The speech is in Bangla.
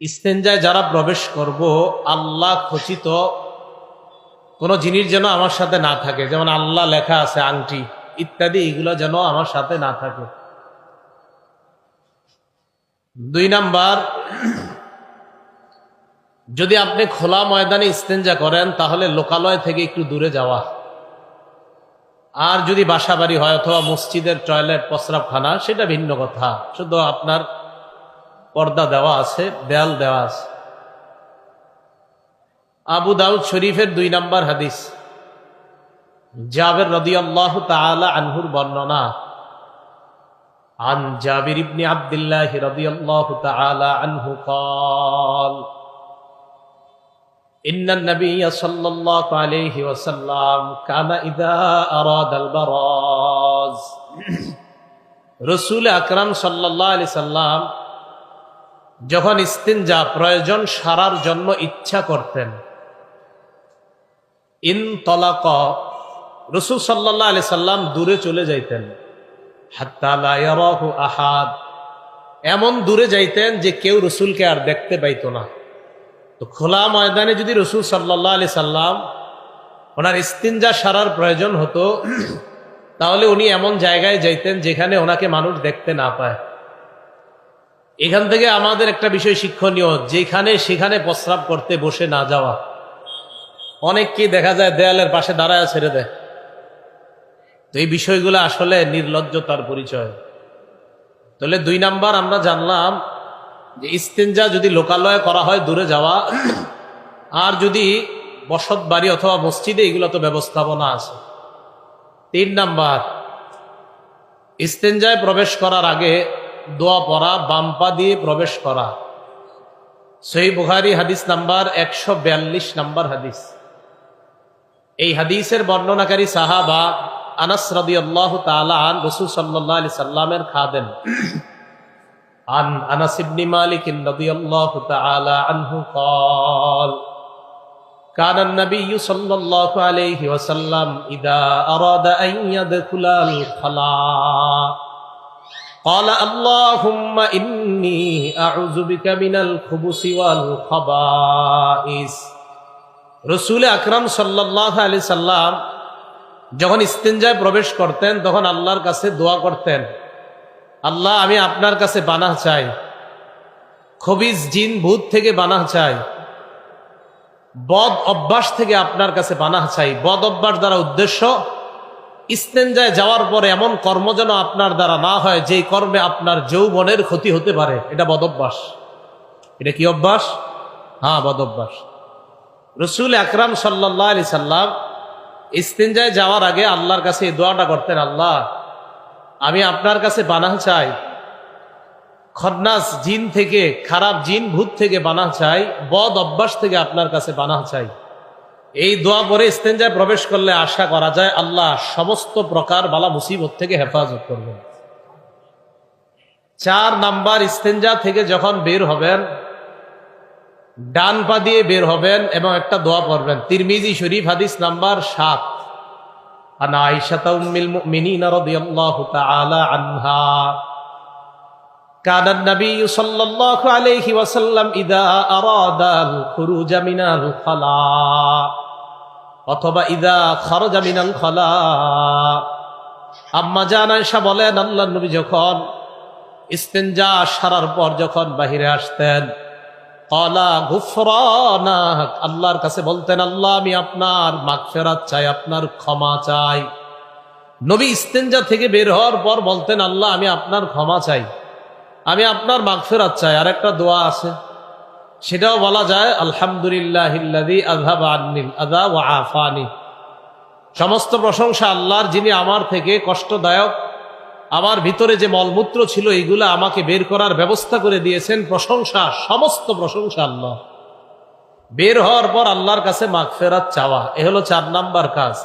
ইস্তেঞ্জায় যারা প্রবেশ করব, আল্লাহ খচিত কোনো জিনিস যেন আমার সাথে না থাকে। যেমন আল্লাহ লেখা আছে আংটি, ইত্যাদি, এগুলো যেন আমার সাথে না থাকে। দুই নাম্বার, যদি আপনি খোলা ময়দানে ইস্তেঞ্জা করেন, তাহলে লোকালয় থেকে একটু দূরে যাওয়া। আর যদি বাসা বাড়ি হয় অথবা মসজিদের টয়লেট, প্রস্রাবখানা, সেটা ভিন্ন কথা। শুধু আপনার পর্দা দেওয়া আছে দেয়াল দেওয়া আছে আবু দাউদ শরীফের দুই নাম্বার হাদিস জাবের রদি আল্লাহ তালা আনহুর বর্ণনা عن جابر بن عبد الله رضي الله تعالى عنه قال إن النبي صلى الله عليه وسلم كان إذا أراد البراز রসুল আকরাম সাল্লাহ আলি সাল্লাম যখন ইস্তিনজা প্রয়োজন সারার জন্য ইচ্ছা করতেন। ইন তলাক, রসুল সাল্লাহ আলি সাল্লাম দূরে চলে যাইতেন। আহাদ। এমন দূরে যাইতেন যে কেউ রসুলকে আর দেখতে পাইত না। তো খোলা ময়দানে যদি রসুল সাল্লাহ আলি সাল্লাম ওনার ইস্তিনজা সারার প্রয়োজন হতো, তাহলে উনি এমন জায়গায় যাইতেন যেখানে ওনাকে মানুষ দেখতে না পায়। এখান থেকে আমাদের একটা বিষয় শিক্ষণীয়, যেখানে সেখানে প্রস্রাব করতে বসে না যাওয়া। অনেককেই দেখা যায় দেয়ালের পাশে দাঁড়ায় ছেড়ে দেয়। তো এই বিষয়গুলো আসলে নির্লজ্জতার পরিচয়। তাহলে দুই নাম্বার আমরা জানলাম যে ইস্তেঞ্জা যদি লোকালয়ে করা হয় দূরে যাওয়া, আর যদি বসত বাড়ি অথবা মসজিদে, এগুলো তো ব্যবস্থাপনা আছে। তিন নাম্বার, ইস্তেঞ্জায় প্রবেশ করার আগে দোয়া পড়া বাম্পা দিয়ে প্রবেশ করা সই বুহারি হাদিস নাম্বার একশো বিয়াল্লিশ নাম্বার হাদিস এই হাদিসের বর্ণনাকারী সাহাবা আনাস রদি আল্লাহ তালান রসুল সাল্লাহ আলি সাল্লামের খাদেন عن أنس بن مالك رضي الله تعالى عنه قال كان النبي صلى الله عليه وسلم إذا أراد أن يدخل الخلاء قال اللهم إني أعوذ بك من الخبث والخبائث রসুল আকরাম সাল্লাহ আলি সাল্লাম যখন ইস্তেঞ্জায় প্রবেশ করতেন তখন আল্লাহর কাছে দোয়া করতেন আল্লাহ আমি আপনার কাছে বানা চাই খবিজ জিন ভূত থেকে বানা চাই বদ অভ্যাস থেকে আপনার কাছে বানা চাই বদ অভ্যাস দ্বারা উদ্দেশ্য ইস্তেঞ্জায় যাওয়ার পরে এমন কর্ম যেন আপনার দ্বারা না হয়, যেই কর্মে আপনার যৌবনের ক্ষতি হতে পারে। এটা বদ অভ্যাস এটা কি অভ্যাস? হ্যাঁ বদ অভ্যাস রসুল আকরাম সাল্লাহ আলি সাল্লাম ইস্তেঞ্জায় যাওয়ার আগে আল্লাহর কাছে এই দোয়াটা করতেন, আল্লাহ, আমি আপনার কাছে বানা চাই। খন্নাস জিন থেকে, খারাপ জিন ভূত থেকে বানা চাই। বদ অভ্যাস থেকে আপনার কাছে বানা চাই। এই দোয়া পরে ইস্তেঞ্জায় প্রবেশ করলে আশা করা যায় আল্লাহ সমস্ত প্রকার বালা মুসিবত থেকে হেফাজত করবেন। চার নাম্বার ইস্তেঞ্জা থেকে যখন বের হবেন, ডান পা দিয়ে বের হবেন এবং একটা দোয়া পড়বেন। তিরমিজি শরীফ হাদিস নাম্বার সাত। আনা আইসাতা উম্মিল মুমিনিনা রাদিয়াল্লাহু তাআলা আনহা। كان النبي صلى الله عليه وسلم إذا أراد الخروج من الخلاء অথবা ইদা খরজ মিনাল খলা আম্মা জান আয়েশা বলেন আল্লাহ নবী যখন ইস্তেঞ্জা সারার পর যখন বাহিরে আসতেন কলা গুফরানা আল্লাহর কাছে বলতেন আল্লাহ আমি আপনার মাগফেরাত চাই আপনার ক্ষমা চাই নবী ইস্তেঞ্জা থেকে বের হওয়ার পর বলতেন আল্লাহ আমি আপনার ক্ষমা চাই আমি আপনার মাগফেরাত চাই আর একটা দোয়া আছে। সেটাও বলা যায় আলহামদুলিল্লাহ আফানি। সমস্ত প্রশংসা আল্লাহর, যিনি আমার থেকে কষ্টদায়ক, আমার ভিতরে যে মলমূত্র ছিল, এইগুলো আমাকে বের করার ব্যবস্থা করে দিয়েছেন। প্রশংসা, সমস্ত প্রশংসা আল্লাহ বের হওয়ার পর আল্লাহর কাছে মাগফেরাত চাওয়া, এ হলো চার নাম্বার কাজ।